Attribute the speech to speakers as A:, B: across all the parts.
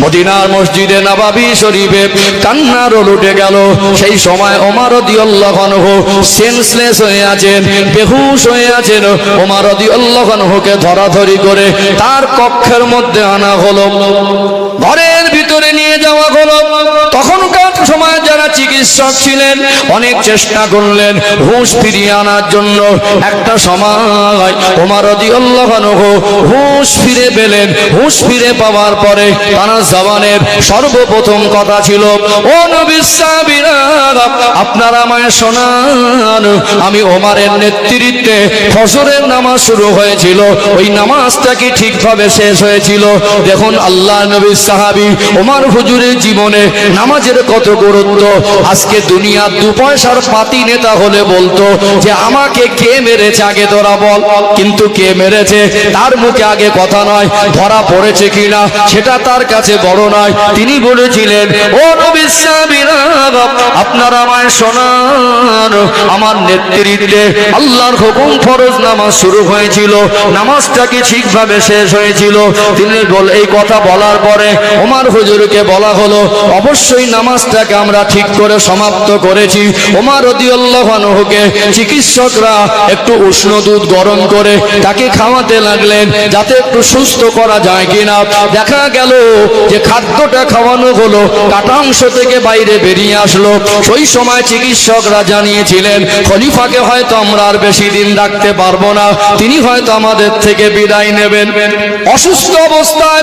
A: মদিনার মসজিদে নবাবি শরীফে কান্নার লুটে গেল। সেই সময় ওমার দিয়াল্লাহনহ সেন্সলেস হয়ে আছেন, বেহুশ হয়ে আছেন। ওমার দিয়াল্লাহনহকে ধরাধরি করে তার কক্ষের মধ্যে আনা হলো। ঘরের ভিতরে নিয়ে যাওয়া হলো। চিকিৎসক ছিলেন, অনেক চেষ্টা করলেন, হুঁশ ফিরিয়ে আনার জন্য। একটা সময় ওমর হুঁশ ফিরে পেলেন। হুঁশ ফিরে পাওয়ার পরে তারা জবানের সর্বপ্রথম কথা ছিল, ও নবিসাবিরা আপনারা আমায় শোনান। আমি ওমারের নেতৃত্বে ফজরের নামাজ শুরু হয়েছিল। ওই নামাজটা কি ঠিকভাবে শেষ হয়েছিল? দেখুন, আল্লাহ নবী সাহাবি ওমার হুজুরের জীবনে নামাজের কত গুরুত্ব। আজকে দুনিয়া দু পয়সার পাতি নেতা হলে বলতো যে আমাকে কে মেরেছে আগে তোরা বল। কিন্তু কে মেরেছে তার মুখে আগে কথা নয় ধরা পড়েছে কিনা সেটা তার কাছে বড় নয়। তিনি বলেছিলেন ও সাহাবীরা, আমায় শোনান। আমার নেতৃত্বে আল্লাহর হুকুম ফরজ নামাজ শুরু হয়েছিল নামাজটা কি ঠিকভাবে শেষ হয়েছিল? তিনি বল এই কথা বলার পরে ওমার হুজুরকে বলা হলো অবশ্যই নামাজটাকে আমরা ঠিক করে সমাপ্ত করেছি। ওমার রদিউল্লাহকে চিকিৎসকরা একটু উষ্ণ দুধ গরম করে তাকে খাওয়াতে লাগলেন, যাতে একটু সুস্থ করা যায় কিনা। দেখা গেল যে খাদ্যটা খাওয়ানো হলো কাটা অংশ থেকে বাইরে বেরিয়ে আসলো। ওই সময় চিকিৎসকরা জানিয়েছিলেন, খলিফাকে হয়তো আমরা আর বেশি দিন রাখতে পারব না, তিনি হয়তো আমাদের থেকে বিদায় নেবেন। অসুস্থ অবস্থায়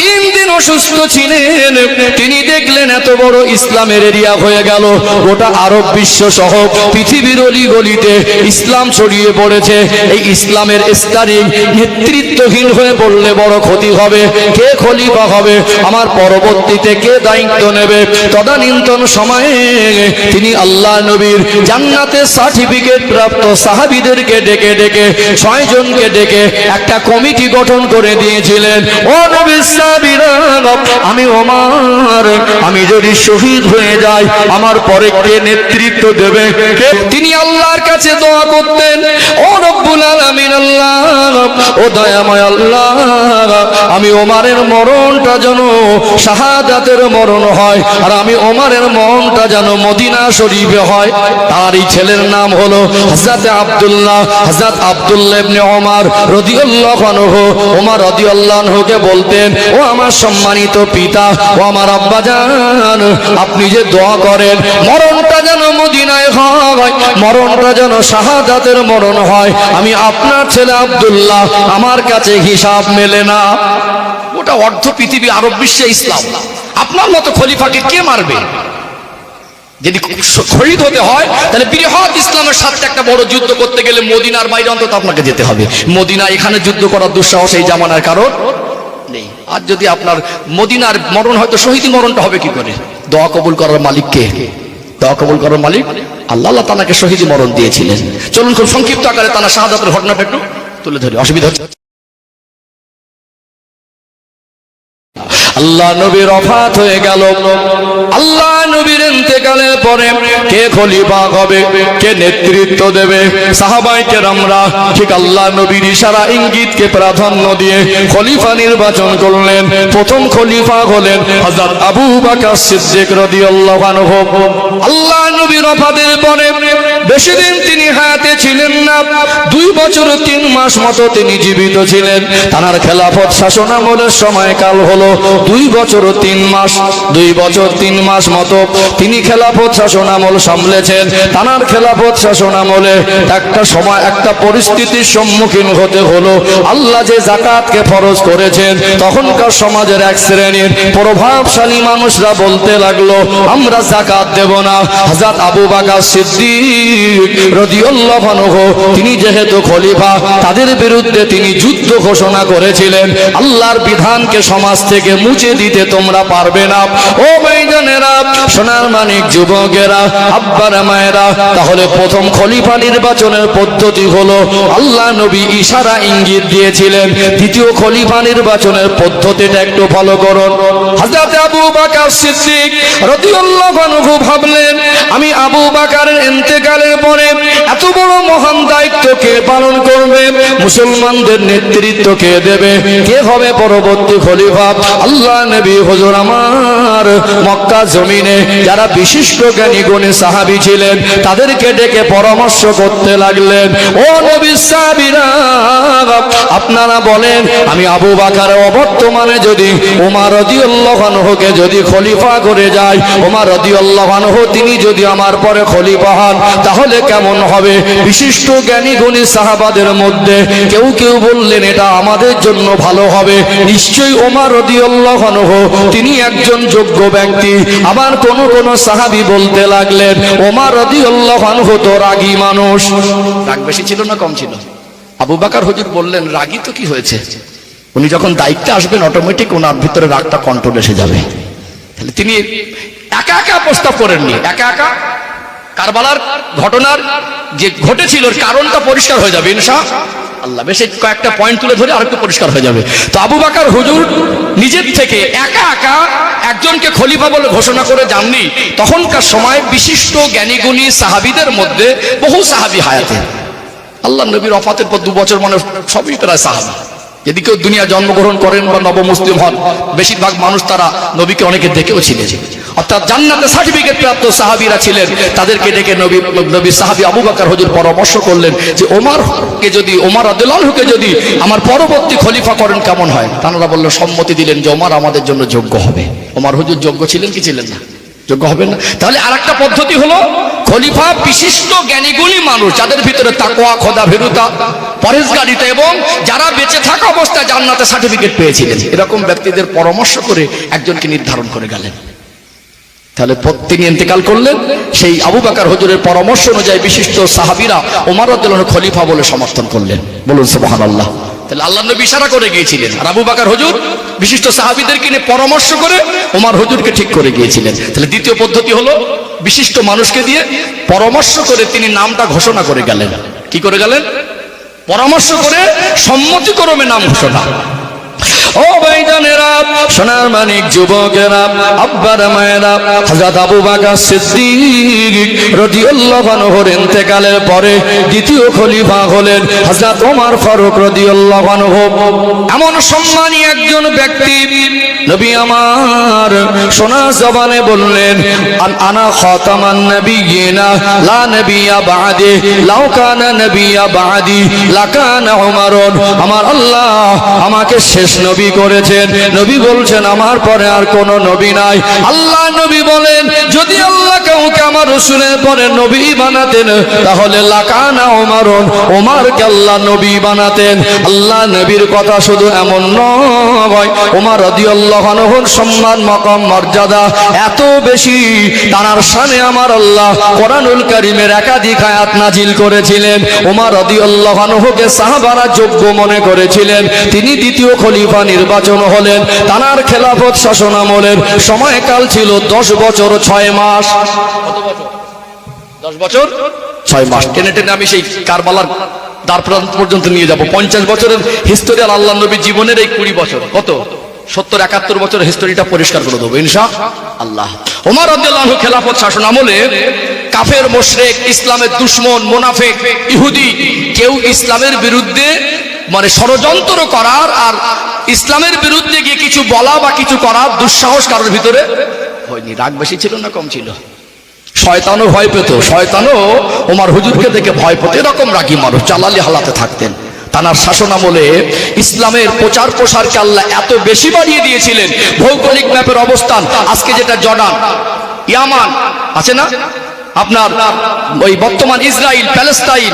A: তিন দিন অসুস্থ ছিলেন, তিনি দেখলেন এত বড় ইসলামের এরিয়া হয়ে গেল। গোটা আরব বিশ্ব সহ পৃথিবীর অলি গলিতে ইসলাম ছড়িয়ে পড়েছে। এই ইসলামের স্টারিং নেতৃত্বহীন হয়ে পড়লে বড় ক্ষতি হবে। কে খলিফা হবে? আমার পরবর্তীতে কে দায়িত্ব নেবে? তদানীন্তন সময়ে তিনি আল্লাহ নবীর জান্নাতে সার্টিফিকেট প্রাপ্ত সাহাবিদেরকে ডেকে ডেকে ছয় জনকে ডেকে একটা কমিটি গঠন করে দিয়েছিলেন। ও নবী আমি ওমার, আমি যদি শহীদ হয়ে যাই আমার পরে কে নেতৃত্ব দেবে? তিনি আল্লাহর কাছে দোয়া করতেন, ও রব্বুল আলামিন আল্লাহ, ও দয়াময় আল্লাহ, আমি ওমারের মরণটা যেন শাহাদাতের মরণ হয়, আর আমি ওমারের মরণটা যেন মদিনা শরীফে হয়। তার এই ছেলের নাম হলো হযরত আব্দুল্লাহ হযরত আব্দুল্লাহ ইবনে ওমর রাদিয়াল্লাহু আনহু। ওমর রাদিয়াল্লাহু আনহুকে বলতেন, ও আমার সম্মানিত পিতা, ও আমার আব্বা জান আপনি যে দোয়া করেন মরণটা যেন মদিনায় হয় মরণটা যেন শাহাদাতের মরণ হয়। আমি আপনার ছেলে আব্দুল্লাহ, আমার কাছে হিসাব মেলে না। ওটা অর্ধ পৃথিবী, আরব বিশ্বে ইসলাম। আপনার মতো খলিফাকে কে মারবে? যদি শহীদ হতে হয়, তাহলে বৃহৎ ইসলামের সাথে একটা বড় যুদ্ধ করতে গেলে মদিনার বাইরে অন্তত আপনাকে যেতে হবে। মদিনা এখানে যুদ্ধ করার দুঃসাহস এই জামানার কারণ নেই। আর যদি আপনার মদিনার মরণ হয়তো শহীদ মরণটা হবে কি করে? দোয়া কবুল করার মালিক কে? দোয়া কবুল করার মালিক আল্লাহ আল্লাহ তানাকে শহীদ মরণ দিয়েছিলেন। চলুন খুব সংক্ষিপ্ত আকারে তানা শাহাদাতের ঘটনাটা একটু তুলে ধরি। অসুবিধা হচ্ছে আল্লাহ নবীর অফাত হয়ে গেল। আল্লাহ ইন্তেকালের পরে কে খলিফা হবে, কে নেতৃত্ব দেবে? সাহাবাইকে আমরা ঠিক আল্লাহ নবীর ইশারা ইঙ্গিতকে প্রাধান্য দিয়ে খলিফা নির্বাচন করলেন। প্রথম খলিফা হলেন হযরত আবু বকর সিদ্দিক রাদিয়াল্লাহু আনহু। আল্লাহ নবীর অফাদের পরে বেশি দিন তিনি হাতে ছিলেন না। দুই বছর তিন মাস মতো তিনি জীবিত ছিলেন। তার খেলাফত শাসনামলের সময়কাল হলো দুই বছর তিন মাস। দুই বছর তিন মাস মতো তিনি খেলাফত শাসনামল সামলেছেন। তানার খেলাফত শাসনামলে একটা সময় একটা পরিস্থিতির সম্মুখীন হতে হলো। আল্লাহ যে জাকাতকে ফরজ করেছেন, তখনকার সমাজের এক শ্রেণির প্রভাবশালী মানুষরা বলতে লাগল, আমরা জাকাত দেব না। হাজাত আবু বাকা সিদ্দিক তিনি যেহেতু খলিফা, তাদের বিরুদ্ধে তিনি যুদ্ধ ঘোষণা করেছিলেন। আল্লাহর বিধানকে সমাজ থেকে মুছে দিতে তোমরা পারবে না। ও ভাইজানেরা সোনার মানিক যুবকেরা, আব্বারা মায়েরা, তাহলে প্রথম খলিফা নির্বাচনের পদ্ধতি হলো, আল্লাহ নবী ইশারা ইঙ্গিত দিয়েছিলেন, দ্বিতীয় খলিফা নির্বাচনের পদ্ধতিটা একটু ফলো করুন। হযরত আবু বকর সিদ্দিক রাদিয়াল্লাহু আনহু ভাবলেন, আমি আবু বকরের ইন্তেকালের বছরের পরে এত বড় মহান দায়িত্ব কে পালন করবে? মুসলমানদের নেতৃত্ব কে দেবে? কে হবে পরবর্তী খলিফা? আল্লাহ নবী হুজুর আমার মক্কা জমিনে যারা বিশিষ্ট জ্ঞানী গুণী সাহাবি ছিলেন, তাদেরকে ডেকে পরামর্শ করতে লাগলেন, ও নবী আপনারা বলেন, আমি আবু বাকার অবর্তমানে যদি রদিউল্লাহ আনহুকে যদি খলিফা করে যায় উমার রদিউল্লাহ আনহু, তিনি যদি আমার পরে খলিফা হন, তাহলে কেমন হবে? বিশিষ্ট জ্ঞানী গুণী সাহাবাদের মধ্যে কেউ কেউ বললেন, এটা আমাদের জন্য ভালো হবে। নিশ্চয়ই ওমার রদিউল্লাহ আনহু, তিনি একজন যোগ্য ব্যক্তি। আবার কোন কোন সাহাবি বলতে লাগলেন ওমার রদিউল্লাহ আনহু তো রাগী মানুষ। রাগ বেশি ছিল না, কম ছিল? আবু বাকার হুজুর বললেন, রাগী তো কি হয়েছে? উনি যখন দায়িত্বে আসবেন অটোমেটিক ওনার ভিতরে রাগটা কন্ট্রোল এসে যাবে। তাহলে তিনি একা একা প্রস্তাব করেননি। একা একা কারবালার ঘটনার যে ঘটেছিল কারণটা পরিষ্কার হয়ে যাবে, ইনশা আল্লাহ। বেশ কয়েকটা পয়েন্ট তুলে ধরে আরেকটু পরিষ্কার হয়ে যাবে। তো আবু বাকার হুজুর নিজের থেকে একা একা একজনকে খলিফা বলে ঘোষণা করে যাননি। তখনকার সময় বিশিষ্ট জ্ঞানীগুণী সাহাবিদের মধ্যে বহু সাহাবি হায়াতে। আল্লাহ নবীর অফাতের পর দু বছর মানে সবই তারা সাহাবি কেউ দুনিয়া জন্মগ্রহণ করেন বা নব মুসলিম হন, বেশিরভাগ মানুষ তারা নবীকে অনেকে দেখেও ছিলেন অর্থাৎ জান্নাতে সার্টিফিকেট প্রাপ্ত সাহাবিরা ছিলেন, তাদেরকে ডেকে নবী নবী সাহাবি আবু বাকার হজুর পরামর্শ করলেন যে ওমারকে যদি, ওমার আদুল্লাহকে যদি আমার পরবর্তী খলিফা করেন কেমন হয়? তারা বলল, সম্মতি দিলেন যে, ওমার আমাদের জন্য যোগ্য হবে। ওমার হুজুর যোগ্য ছিলেন কি ছিলেন না? যোগ্য হবেন না? তাহলে আরেকটা পদ্ধতি হলো খলিফা বিশিষ্ট জ্ঞানীগুলি মানুষ, যাদের ভিতরে তাকোয়া খোদা ভেরুতা পরেশগারিতা এবং যারা বেঁচে থাকা অবস্থায় জান্নাতে সার্টিফিকেট পেয়েছিলেন। এরকম ব্যক্তিদের পরামর্শ করে একজনকে নির্ধারণ করে গেলেন। তাহলে তিনি ইন্তেকাল করলেন। সেই আবু বাকার হজুরের পরামর্শ অনুযায়ী বিশিষ্ট সাহাবিরা ওমর খলিফা বলে সমর্থন করলেন। বলুন সুবহান আল্লাহ তাহলে আল্লাহ নবী ইশারা করে গিয়েছিলেন। আর আবু বাকার হজুর বিশিষ্ট সাহাবিদেরকে নিয়ে পরামর্শ করে ওমার হজুরকে ঠিক করে গিয়েছিলেন। তাহলে দ্বিতীয় পদ্ধতি হলো বিশিষ্ট মানুষকে দিয়ে পরামর্শ করে তিনি নামটা ঘোষণা করে গেলেন। কি করে গেলেন? পরামর্শ করে সম্মতি করমে নাম ঘোষণা। ও ভাইজানেরা, সোনার মানিক যুবকেরা, আব্বার মায়েরা, হযরত আবু বকর সিদ্দিক রাদিয়াল্লাহু আনহুর ইন্তেকালের পরে দ্বিতীয় খলিফা হলেন হযরত ওমর ফারুক রাদিয়াল্লাহু আনহু। এমন সম্মানী একজন ব্যক্তি নবী আমার সোনা জবানে বললেন, আন- খাতামান নবিয়িনা, লা নবিয়া বাদে, লাউ কানা নবিয়া বাদি লাকানা উমরুন। আমার আল্লাহ আমাকে শেষ নবী করেছেন। নবী বলছেন, আমার পরে আর কোন নবী নাই। আল্লাহ নবী বলেন, যদি আল্লাহ কাউকে আমার রসুলের পরে নবী বানাতেন, তাহলে লাকানা ওমারুন, ওমারকে আল্লাহ নবী বানাতেন। আল্লাহ নবীর কথা শুধু এমন নয়, ওমার রাদিয়াল্লাহু আনহুর সম্মান, মাকাম, মর্যাদা এত বেশি। তার শানে আমার আল্লাহ কোরআনুল কারীমের একাধিক আয়াত নাজিল করেছিলেন। ওমর রাদিয়াল্লাহু আনহুকে সাহাবারা যোগ্য মনে করেছিলেন। তিনি দ্বিতীয় খলিফা নির্বাচন হলেন। তানার খেলাফত শাসন আমলের সময়কাল ছিল দশ বছর ছয় মাস। কাফের, মোশরেক, ইসলামের দুশ্মন, মোনাফেক, ইহুদি, কেউ ইসলামের বিরুদ্ধে মানে ষড়যন্ত্র করার আর ইসলামের বিরুদ্ধে গিয়ে কিছু বলা বা কিছু করার দুঃসাহস কারোর ভিতরে হয়নি। রাগ বেশি ছিল না, কম ছিল? শয়তানও ভয় পেত, শয়তানও ওমার হুজুরকে দেখে ভয় পেত। এরকম রাগি মানুষ জালালি হালাতে থাকতেন। তানার আমলে ইসলামের প্রচার প্রসারকে আল্লাহ এত বেশি বাড়িয়ে দিয়েছিলেন, ভৌগোলিক ম্যাপের অবস্থান, আজকে যেটা জর্ডান ইয়ামান, আছে না? আপনার ওই বর্তমান ইসরায়েল প্যালেস্তাইন,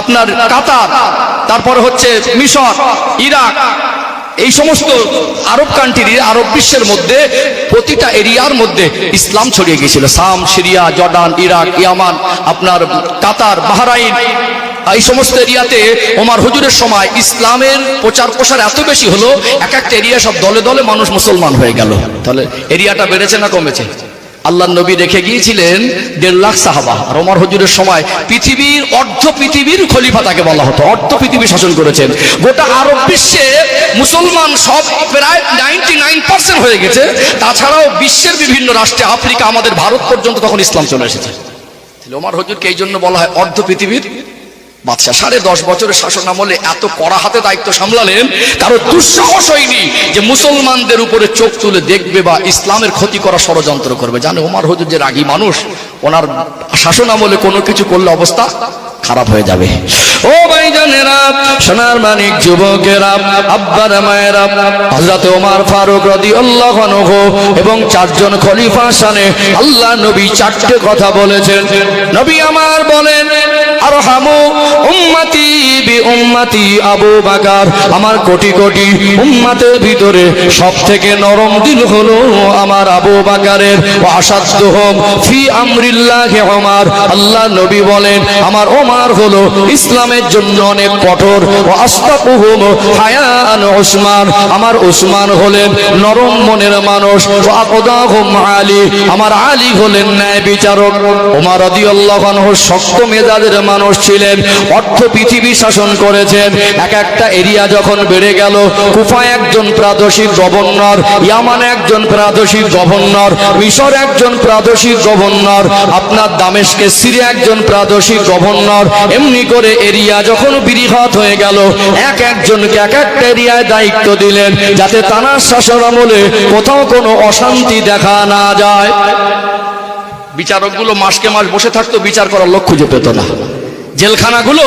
A: আপনার কাতার, তারপর হচ্ছে মিশর, ইরাক এই সমস্ত আরব কান্ট্রির আরব বিশ্বের মধ্যে প্রতিটা এরিয়ার মধ্যে ইসলাম ছড়িয়ে গিয়েছিল। Sham, Syria, Jordan, Iraq, Yemen, আপনার কাতার, বাহরাইন, এই সমস্ত এরিয়াতে ওমার হুজুরের সময় ইসলামের প্রচার প্রসার এত বেশি হলো, এক একটা এরিয়া সব দলে দলে মানুষ মুসলমান হয়ে গেল। তাহলে এরিয়াটা বেড়েছে না কমেছে? আল্লাহ নবী রেখে গিয়েছিলেন দেড় লাখ সাহাবা। আর ওমর হুজুরের সময় পৃথিবীর অর্ধ পৃথিবীর খলিফা তাকে বলা হতো, অর্ধ পৃথিবী শাসন করেছেন। গোটা আরব বিশ্বে মুসলমান সব প্রায় নাইনটি হয়ে গেছে। তাছাড়াও বিশ্বের বিভিন্ন রাষ্ট্রে, আফ্রিকা, আমাদের ভারত পর্যন্ত তখন ইসলাম চলে এসেছে। ওমার হজুরকে এই জন্য বলা হয় অর্ধ পৃথিবীর বাদশাহ সাড়ে দশ বছরের শাসন আমলে এত কড়া হাতে দায়িত্ব সামলালেন, কারও দুঃসাহস হয়নি যে মুসলমানদের উপরে চোখ তুলে দেখবে বা ইসলামের ক্ষতি করা ষড়যন্ত্র করবে। জানে ওমার হজুর যে রাগী মানুষ, ওনার শাসন আমলে কোনো কিছু করলে অবস্থা খারাপ হয়ে যাবে। ও ভাই জানেরা, সোনার মানিক যুবকেরা, আব্বার মায়েরা, হযরত ওমর ফারুক এবং চারজন খলিফা শানে আল্লাহ নবী চারটে কথা বলেছেন। নবী আমার বলেন আরহামু উম্মতি বি উম্মতি আবু বকর। আমার কোটি কোটি উম্মতের ভিতরে সব থেকে নরম দিল হলো আমার আবু বকরের। ওয়া আসাদ্দুহুম ফি আমরিল্লাহি ওমর আল্লাহ নবী বলেন, আমার ওমর হলো ইসলামের জন্য অনেক কঠোর। ও আস্তাকুহুম হায়ান ওসমান আমার ওসমান হলেন নরম মনের মানুষ। আলী। আমার আলী হলেন ন্যায় বিচারক। ওমর রাদিয়াল্লাহু আনহু শক্ত মেজাজের মানুষ ছিলেন, অর্থ পৃথিবী শাসন করেছেন। এক একটা এরিয়া যখন বেড়ে গেল, কুফা একজন প্রাদেশিক গভর্নর, ইয়ামান একজন প্রাদেশিক গভর্নর, মিশর একজন প্রাদেশিক গভর্নর, আপনার দামেশকে, সিরিয়া একজন প্রাদেশিক গভর্নর, এমনি করে এরিয়া যখন বিরিহত হয়ে গেল, এক একজনকে এক একটা এরিয়ায় দায়িত্ব দিলেন, যাতে তানার শাসন আমলে কোথাও কোনো অশান্তি দেখা না যায়। বিচারকগুলো মাসকে মাস বসে থাকতো, বিচার করার লক্ষ্য খুঁজে পেত না। জেলখানাগুলো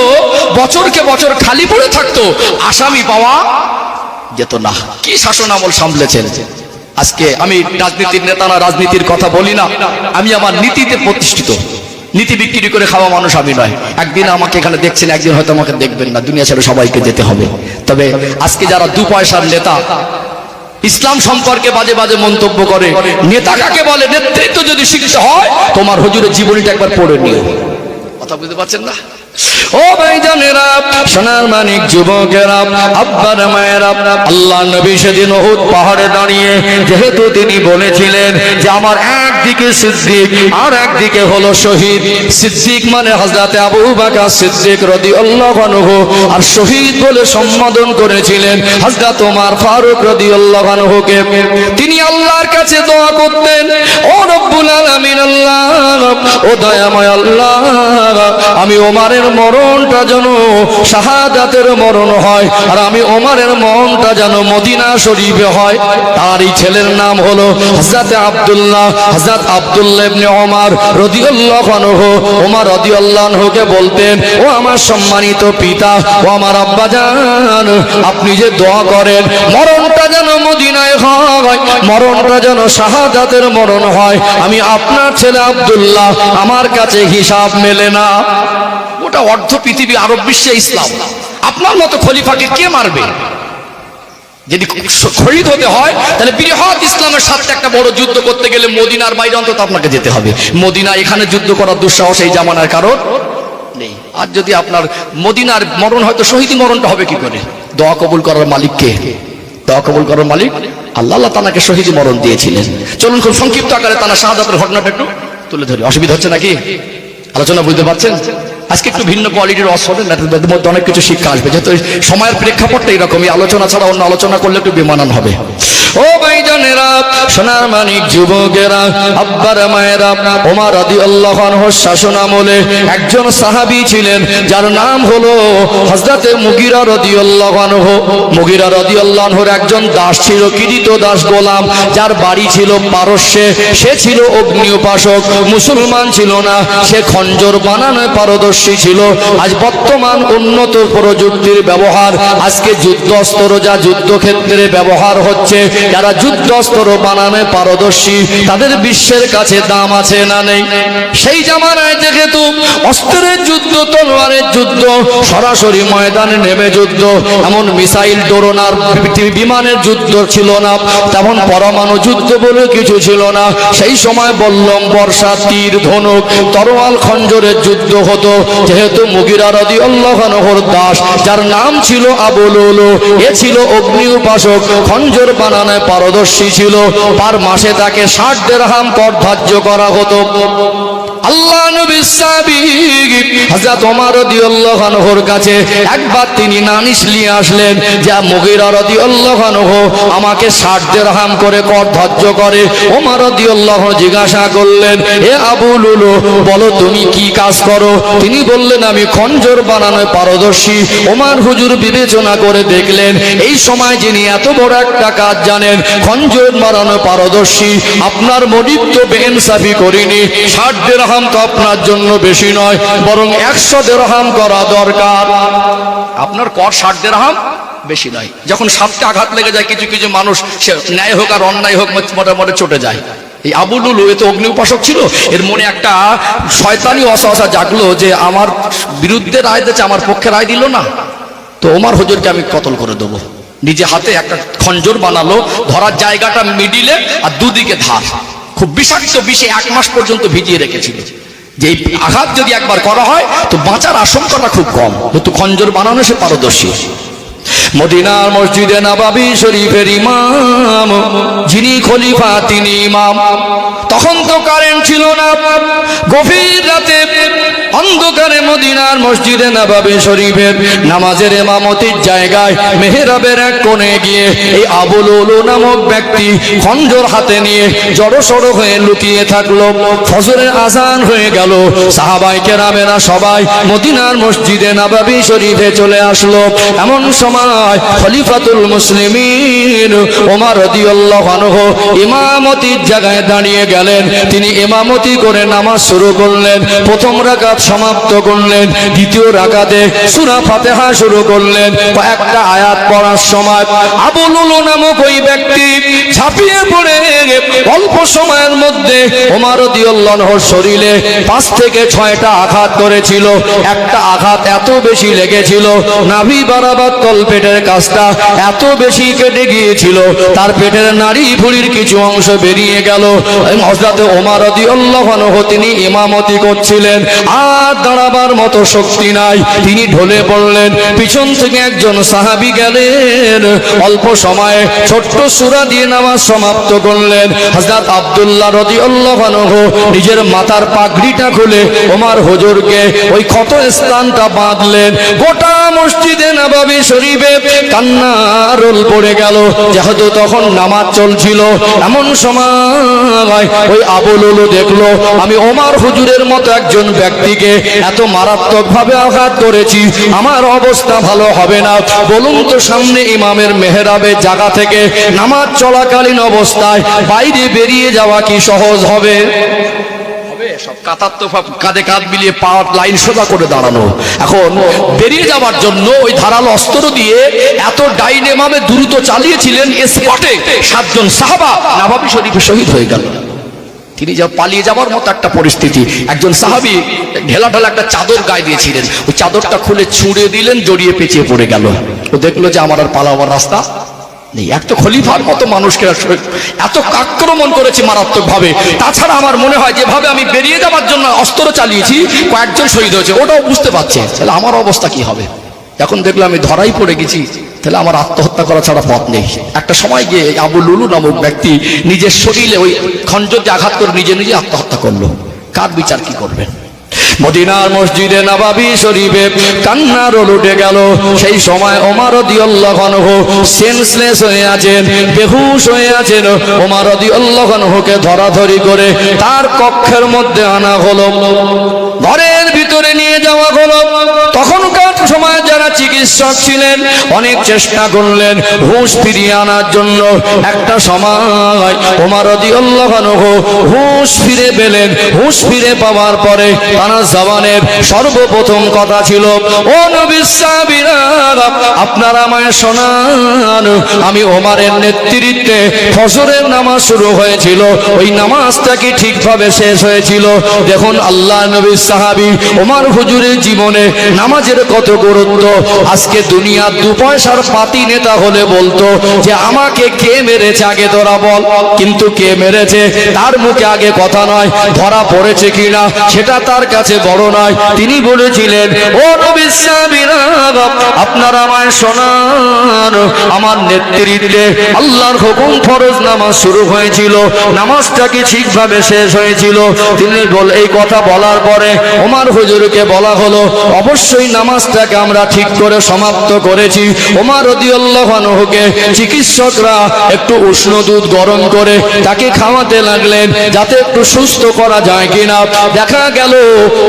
A: বছরকে বছর খালি পড়ে থাকতো, আসামি পাওয়া যেত না। কি শাসন আমল সামলেছেন? আজকে আমি রাজনীতির নেতা না, রাজনীতির কথা বলি না। আমি আমার নীতিতে প্রতিষ্ঠিত। নীতি বিক্রি করে খাওয়া মানুষ আমি নয়। একদিন আমাকে এখানে দেখছেন, একদিন হয়তো আমাকে দেখবেন না। দুনিয়া ছেড়ে সবাইকে যেতে হবে। তবে আজকে যারা দু পয়সার নেতা, ইসলাম সম্পর্কে বাজে বাজে মন্তব্য করে, নেতা কাকে বলে? নেতৃত্ব যদি শিখতে হয়, তোমার হজুরের জীবনীটা একবার পড়ে নিও। কথা বুঝতে পারছেন না? ও ভাই জানেরা, সোনার মানিক যুবকেরা, আব্বার মায়েরা, আল্লাহ নবী সেদিন পাহাড়ে দাঁড়িয়ে যেহেতু তিনি বলেছিলেন যে আমার একদিকে সিদ্দিক আর একদিকে হলো শহীদ। সিদ্দিক মানে হযরতে আবু বকর সিদ্দিক রাদিয়াল্লাহু আনহু। আর শহীদ বলে সম্বোধন করেছিলেন হযরত ওমর ফারুক রাদিয়াল্লাহু আনহুকে। তিনি আল্লাহর কাছে দোয়া করতেন, ও রব্বুল আলামিন, আল্লাহ, ও দয়াময় আল্লাহ, আমি ওমারের মরণটা যেন শাহাদাতের মরণ হয়, আর আমি ওমারের মরণটা যেন মদিনা শরীফে হয়। তারই ছেলের নাম হলো হযরত আব্দুল্লাহ। হযরত আব্দুল্লাহ ইবনে বলতেন, ও আমার সম্মানিত পিতা, ও আমার আপনি যে দোয়া করেন, মরণটা যেন মদিনায় হয়, মরণটা যেন শাহাদাতের মরণ হয়, আমি আপনার ছেলে আব্দুল্লাহ, আমার কাছে হিসাব মেলে না। ওটা অর্ধ পৃথিবী আরব বিশ্বে ইসলাম। আপনার মতো খলিফাকে কে মারবে? যদি শহীদ হতে হয়, তাহলে বৃহৎ ইসলামের সাথে একটা বড় যুদ্ধ করতে গেলে মদিনার বাইরে অন্তত আপনাকে যেতে হবে। মদিনা এখানে যুদ্ধ করার দুঃসাহস এই জামানার কারণ নেই। আর যদি আপনার মদিনার মরণ হয়তো শহীদি মরণটা হবে কি করে? দোয়া কবুল করার মালিক কে? দোয়া কবুল করার মালিক আল্লাহ আল্লাহ তানাকে শহীদি মরণ দিয়েছিলেন। চলুন খুব সংক্ষিপ্ত আকারে তানা শাহাদাতের ঘটনাটা একটু তুলে ধরি। অসুবিধা হচ্ছে নাকি? আলোচনা বুঝতে পারছেন? আজকে একটু ভিন্ন কোয়ালিটির অসরের এর মধ্যে অনেক কিছু শিক্ষা আসবে। যেহেতু সময়ের প্রেক্ষাপটটা এরকমই, আলোচনা ছাড়া অন্য আলোচনা করলে একটু বিমানন হবে। ও সোনার মানিক যুবকেরা, আব্বার মায়েরা, ওমর রাদিয়াল্লাহু আনহু শাসন আমলে একজন সাহাবী ছিলেন, যার নাম হলো হযরতে মুগিরা রাদিয়াল্লাহু আনহু। মুগিরা রাদিয়াল্লাহু আনহুর একজন দাস ছিল কিরিত দাস গোলাম, যার বাড়ি ছিল পারস্যে। সে ছিল অগ্নি উপাসক মুসলমান ছিল না, সে খঞ্জর বানানোয় পারদর্শী ছিল। আজ বর্তমান উন্নত প্রযুক্তির ব্যবহার, আজকে যুদ্ধস্তর যা যুদ্ধক্ষেত্রে ব্যবহার হচ্ছে। যারা যুদ্ধস্তর বানানোয় পারদর্শী, তাদের বিশ্বের কাছে দাম আছে না নেই। সেই জামানায় যেহেতু অস্ত্রের যুদ্ধ, তলোয়ারের যুদ্ধ, সরাসরি ময়দানে নেমে যুদ্ধ, এমন মিসাইল পৃথিবী বিমানের যুদ্ধ ছিল না, তেমন পরমাণু যুদ্ধ বলে কিছু ছিল না। সেই সময় বললম বর্ষা তীর ধনুক, তরোয়াল খঞ্জরের যুদ্ধ হতো। যেহেতু মুগিরা রদি আল্লাহর দাস, যার নাম ছিল আবুল এ ছিল অগ্নি উপাসক, খঞ্জর বানানোয় পারদর্শী ছিল। পার মাসে তাকে ষাট দেড়হাম কর ধার্য করা হতো। আল্লাহ নবী সাবিক হযরত ওমর রাদিয়াল্লাহু আনহুর কাছে একবার তিনি নালিশ নিয়ে আসলেন যা মুগিরা রাদিয়াল্লাহু আনহু আমাকে 60 দিরহাম করে কর ধার্য করে। ওমর রাদিয়াল্লাহু জিজ্ঞাসা করলেন হে বলো তুমি কি কাজ করো? তিনি বললেন, আমি খঞ্জর পারদর্শী। ওমর হুজুর বিবেচনা করে দেখলেন, এই সময় যিনি এত বড় একটা কাজ জানেন, খঞ্জর বানানো পারদর্শী। আপনার মনিব তো বেনসাফি করিনি। ষাট দেড়হাম তো আপনার জন্য বেশি নয়, বরং একশো দেড়হাম করা দরকার। আপনার কর ষাট দেড়হাম বেশি নয়। যখন সাপটা আঘাত লেগে যায়, কিছু কিছু মানুষ সে ন্যায় হোক আর অন্যায় হোক মোটামুটি চটে যায়। এই আবুলুলু এ তো অগ্নি উপাসক ছিল। এর মনে একটা শয়তানি অসহসা জাগলো যে আমার বিরুদ্ধে রায় দিচ্ছে আমার পক্ষে রায় দিল না। তো ওমার হুজুরকে আমি কতল করে দেবো? নিজে হাতে একটা খঞ্জর বানালো, ধরার জায়গাটা মিডিলে আর দুদিকে ধার। খুব বিষাক্ত বিষে এক মাস পর্যন্ত ভিজিয়ে রেখেছিল। যে আঘাত যদি একবার করা হয়, তো বাঁচার আশঙ্কাটা খুব কম। কিন্তু খঞ্জর বানানো সে পারদর্শী। মদিনার মসজিদে নাবাবি শরীফের ইমাম, যিনি খলিফা, তিনি ইমাম। তখন তো কারেন্ট ছিল না। গভীর রাতে অন্ধকারে মদিনার মসজিদে নবাবি শরীফের নামাজের এমামতির জায়গায় মেহরাবের এক কোণে গিয়ে এই আবুল নামক ব্যক্তি খঞ্জর হাতে নিয়ে জড়ো সড়ো হয়ে লুকিয়ে থাকল। ফজরের আজান হয়ে গেল। সাহাবাই কেরামেরা সবাই মদিনার মসজিদে নবাবি শরীফে চলে আসলো। এমন সময় খলিফাতুল মুসলিমিন ওমর রাদিয়াল্লাহু আনহু ইমামতির জায়গায় দাঁড়িয়ে গেলেন। তিনি ইমামতি করে নামাজ শুরু করলেন। প্রথম রাকাত সমাপ্ত করলেন। দ্বিতীয় রাকাতে সূরা ফাতিহা শুরু করলেন। একটা আয়াত পড়ার সময় আবুল নামক ওই ব্যক্তি ঝাঁপিয়ে পড়ে। অল্প সময়ের মধ্যে ওমর রাদিয়াল্লাহু শরীরে পাঁচ থেকে ছয়টা আঘাত করেছিল। একটা আঘাত এত বেশি লেগেছিল, নাভি বারাবার তল পেটের কাজটা এত বেশি কেটে গিয়েছিল, তার পেটের নাড়ি ভুড়ির কিছু অংশ বেরিয়ে গেল। হজরতে ওমর রাদিয়াল্লাহু তিনি ইমামতি করছিলেন। আর দাঁড়াবার মতো শক্তি নাই। তিনি ঢলে পড়লেন। পিছন থেকে একজন সাহাবী গেলেন। অল্প সময়ে ছোট্ট সূরা দিয়ে নামাজ সমাপ্ত করলেন। হযরত আব্দুল্লাহ রাদিয়াল্লাহু আনহু নিজের মাথার পাগড়িটা খুলে ওমর হুজুরকে ওই ক্ষত স্থানটা বাঁধলেন। গোটা মসজিদে নববী শরীফে কান্নার রোল পড়ে গেল। যেহেতু তখন নামাজ চলছিল, এমন সময় ওই আবুল দেখল, আমি ওমার হুজুরের মতো একজন ব্যক্তিকে এত মারাত্মক ভাবে আঘাত করেছি। আমার অবস্থা ভালো হবে না। বলুন তো সামনে ইমামের মেহরাবে জায়গা থেকে নামাজ চলাকালীন অবস্থায় বাইরে বেরিয়ে যাওয়া কি সহজ হবে? লাইন সোজা করে দাঁড়ানো। এখন বেরিয়ে যাওয়ার জন্য ওই ধারালো অস্ত্র দিয়ে এত দ্রুত চালিয়েছিলেন সাতজন সাহাবা, নাবাবি শরীফে শহীদ হয়ে গেল। তিনি যা পালিয়ে যাওয়ার মতো একটা পরিস্থিতি। একজন সাহাবি ঢেলা ঢেলা একটা চাদর গায়ে দিয়েছিলেন। ওই চাদরটা খুলে ছুঁড়ে দিলেন, জড়িয়ে পেঁচিয়ে পড়ে গেল। ও দেখল যে আমার আর পালাবার রাস্তা নেই। এক তো খলিফার মতো মানুষকে এত আক্রমণ করেছে মারাত্মক ভাবে তাছাড়া আমার মনে হয় যেভাবে আমি বেরিয়ে যাওয়ার জন্য অস্ত্র চালিয়েছি, কয়েকজন শহীদ হয়েছে, ওটাও বুঝতে পারছে। তাহলে আমার অবস্থা কি হবে? এখন দেখলাম আমি ধরাই পড়ে গেছি। তাহলে আমার আত্মহত্যা করা ছাড়া পথ নেই। একটা সময় গিয়ে আবু লুলু নামক ব্যক্তি নিজের শরীরে ওই খঞ্জরকে আঘাত করে নিজে নিজে আত্মহত্যা করল। কার বিচার কি করবেন? মদিনার মসজিদে নবাবি শরীফে কান্নার লুটে গেল। সেই সময় ওমর সেন্সলেস হয়ে আছেন, বেহুশ হয়ে আছেন। ওমর দিয়াল্লাহকে ধরাধরি করে তার কক্ষের মধ্যে আনা হলো। ঘরের ভিতরে নিয়ে যাওয়া হলো। তখনকার সময় যারা চিকিৎসক ছিলেন, অনেক চেষ্টা করলেন হুঁশ ফিরিয়ে আনার জন্য। একটা সময় ওমর হুঁশ ফিরে পেলেন। হুঁশ ফিরে পাওয়ার পরে তারা জবানের সর্বপ্রথম কথা ছিল, ও নবিসাবিরা আপনারা আমায় শোনান। আমি ওমারের নেতৃত্বে ফজরের নামাজ শুরু হয়েছিল। ওই নামাজটা কি ঠিকভাবে শেষ হয়েছিল? দেখুন, আল্লাহ নবী সাহাবি ওমার হুজুরের জীবনে নামাজের কত গুরুত্ব। আজকে দুনিয়া দু পয়সার পাতি নেতা হলে বলতো যে, আমাকে কে মেরেছে আগে তোরা বল। কিন্তু কে মেরেছে, তার মুখে আগে কথা নয়, ধরা পড়েছে কিনা, সেটা তার কাছে বড় নয়। তিনি বলেছিলেন, ও নবী সাহাবীরা আপনারা আমায় শোনান। আমার নেতৃত্বে আল্লাহর হুকুম ফরজ নামাজ শুরু হয়েছিল। নামাজটা কি ঠিকভাবে শেষ হয়েছিল? তিনি এই কথা বলার পরে ওমার হুজুরকে বলা হলো, অবশ্যই নামাজটাকে আমরা ঠিক করে সমাপ্ত করেছি। ওমার রদিউল্লাহকে চিকিৎসকরা একটু উষ্ণ দুধ গরম করে তাকে খাওয়াতে লাগলেন, যাতে একটু সুস্থ করা যায় কিনা। দেখা গেল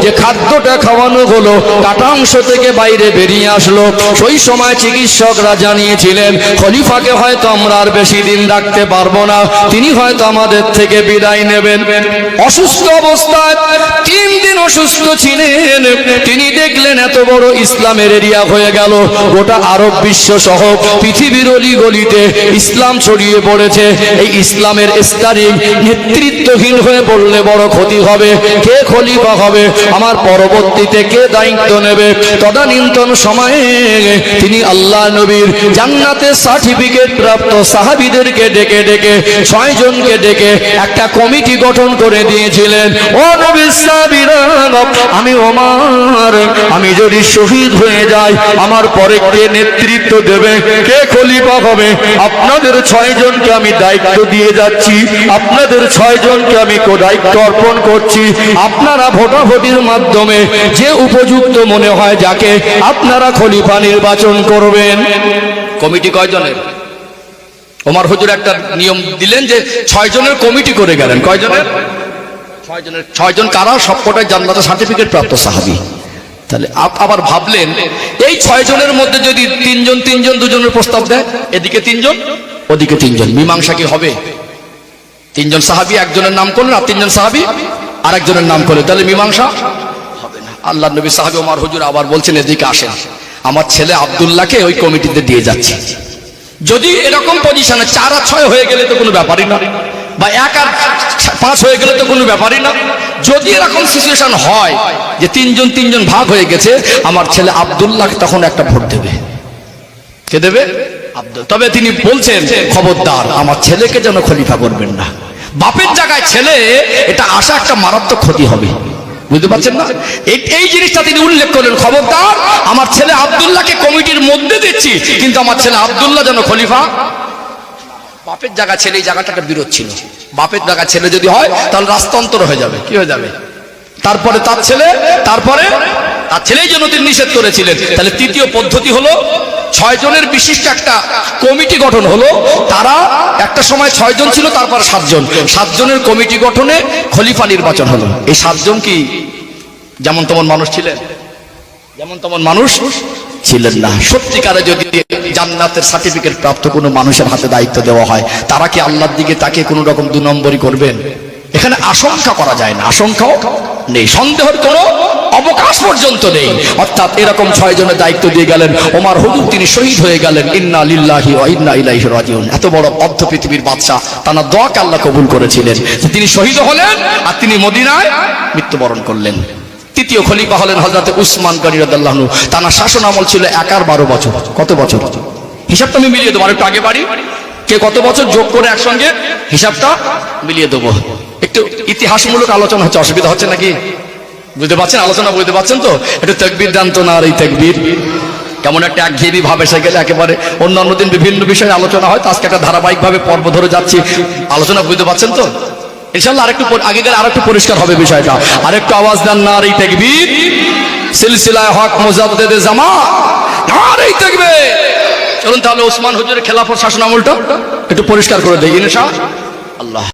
A: যে খাদ্যটা খাওয়ানো হলো, কাটা অংশ থেকে বাইরে বেরিয়ে আসলো। সেই সময় চিকিৎসকরা জানিয়েছিলেন, খলিফাকে হয়তো আমরা আর বেশি দিন রাখতে পারব না। তিনি হয়তো আমাদের থেকে বিদায় নেবেন। অসুস্থ অবস্থায় তিন দিন অসুস্থ ছিলেন। তিনি দেখলেন এত বড় ইসলামের এরিয়া হয়ে গেল। গোটা আরব বিশ্ব সহ পৃথিবীর অলি গলিতে ইসলাম ছড়িয়ে পড়েছে। এই ইসলামের স্টারিং নেতৃত্বহীন হয়ে পড়লে বড় ক্ষতি হবে। কে খলিফা হবে? আমার পরবর্তীতে কে দায়িত্ব নেবে? তদানীন্তন সময়ে তিনি আল্লাহ নবীর জান্নাতে সার্টিফিকেট প্রাপ্ত সাহাবিদেরকে ডেকে ডেকে ছয় জনকে ডেকে একটা কমিটি গঠন করে দিয়েছিলেন। ও নবীর সাহাবীরা, আমি ওমার, আমি যদি শহীদ হয়ে যাই, আমার পরে কে নেতৃত্ব দেবে? কে খলিফা হবে? আপনাদের ছয় জনকে আমি দায়িত্ব দিয়ে যাচ্ছি। আপনাদের ছয় জনকে আমি দায়িত্ব অর্পণ করছি। আপনারা ভোটাভুটির মাধ্যমে যে উপযুক্ত মনে হয় যাকে, আপনারা খলিফা নির্বাচন করবেন। কমিটি কয়জনের? ওমর হুজুর একটা নিয়ম দিলেন যে ছয় জনের কমিটি করে গেলেন। কয়জনের? ছয় জনের, ছয় জন কারা? সবকটাই জান্নাতে সার্টিফিকেট প্রাপ্ত সাহাবি। তাহলে আবার ভাবলেন, এই ছয় জনের মধ্যে যদি তিনজন তিনজন, দুজনের প্রস্তাব দেয়, এদিকে তিনজন, ওদিকে তিনজন। মীমাংসা কি হবে? তিনজন সাহাবি, একজনের নাম করলেন আর তিনজন সাহাবি আর একজনের নাম করলেন। তাহলে মীমাংসা হবে না। আল্লাহ নবী সাহাবি ওমর হুজুর আবার বলছেন, এদিকে আসেন। আমার ছেলে আব্দুল্লাহকে ওই কমিটিতে দিয়ে যাচ্ছে। যদি এরকম পজিশনে চার আর ছয় হয়ে গেলে তো কোনো ব্যাপারই না। বা এক আর পাঁচ হয়ে গেলে তো কোনো ব্যাপারই না। যদি এরকম সিচুয়েশন হয় যে তিনজন তিনজন ভাগ হয়ে গেছে, আমার ছেলে আব্দুল্লাহ তখন একটা ভোট দেবে। কে দেবে? তবে তিনি বলছেন, খবরদার, আমার ছেলেকে যেন খলিফা করবেন না। বাপের জায়গায় ছেলে, এটা আসা একটা মারাত্মক ক্ষতি হবে। বুঝতে পারছেন না? এই- এই জিনিসটা তিনি উল্লেখ করলেন খবরদার, আমার ছেলে আব্দুল্লাহকে কমিটির মধ্যে দিচ্ছি, কিন্তু আমার ছেলে আব্দুল্লাহ যেন খলিফা বাপের জায়গা ছেলে, এই জায়গাটা একটা বিরোধ ছিল। বাপের জায়গা ছেলে যদি হয়, তাহলে রাস্তান্তর হয়ে যাবে। কি হয়ে যাবে? তারপরে তার ছেলে, তারপরে তার ছেলেই জন্য তিনি নিষেধ করেছিলেন। তাহলে তৃতীয় পদ্ধতি হলো, ছয় জনের বিশিষ্ট একটা কমিটি গঠন হলো, তারা একটা সময় ছয় জন ছিল, তারপর সাতজন সাতজনের কমিটি গঠনে খলিফা নির্বাচন হলো। এই সাতজন কি যেমন তেমন মানুষ ছিলেন? যেমন তেমন মানুষ ছিলেন না। সত্যিকারে যদি জান্নাতের সার্টিফিকেট প্রাপ্ত কোনো মানুষের হাতে দায়িত্ব দেওয়া হয়, তারা কি আল্লাহর দিকে তাকে কোনো রকম দু নম্বরই করবেন? এখানে আশঙ্কা করা যায় না, আশঙ্কাও নেই, সন্দেহের কোনো অবকাশ পর্যন্ত নেই। অর্থাৎ এরকম ছয় জনের দায়িত্ব দিয়ে গেলেন, ওমার হুজুর তিনি শহীদ হয়ে গেলেন, ইন্না লিল্লাহি ইন্না ইলাইহি রাজিউন। এত বড় অর্ধ পৃথিবীর বাদশা তারা দোয়াকে আল্লাহ কবুল করেছিলেন তিনি শহীদ হলেন আর তিনি মদিনায় মৃত্যুবরণ করলেন। তৃতীয় খলিফা হলেন হজরত উসমান গনি রাদিয়াল্লাহু তার শাসন আমল ছিল একার বারো বছর। কত বছর? হিসাবটা আমি মিলিয়ে দেবো। একটু আগে বাড়ি। কে কত বছর? যোগ করে একসঙ্গে। হিসাবটা মিলিয়ে দেবো। একটু ইতিহাসমূলক আলোচনা হচ্ছে। অসুবিধা হচ্ছে নাকি? বুঝতে পারছেন? আলোচনা বুঝতে পারছেন তো? একটু তেকবির দেন তো না আর এই তেকবির। কেমন একটা একঘেয়েমি ভাব এসে গেলে একেবারে অন্যান্য দিন বিভিন্ন বিষয়ে আলোচনা হয়। তো আজকে একটা ধারাবাহিকভাবে পর্ব ধরে যাচ্ছি। আলোচনা বুঝতে পারছেন তো? ইনশাল্লাহ আরেকটু আগে গেলে আরেকটু পরিষ্কার হবে বিষয়টা। আরেকটু আওয়াজ দেন না আর এই তেকবির। সিলসিলায় হক মোজাদ্দেদে জামা। আর এই তেকবে চলুন তাহলে ওসমান হুজুরের খেলাফত শাসন একটু পরিষ্কার করে দেই ইনশা আল্লাহ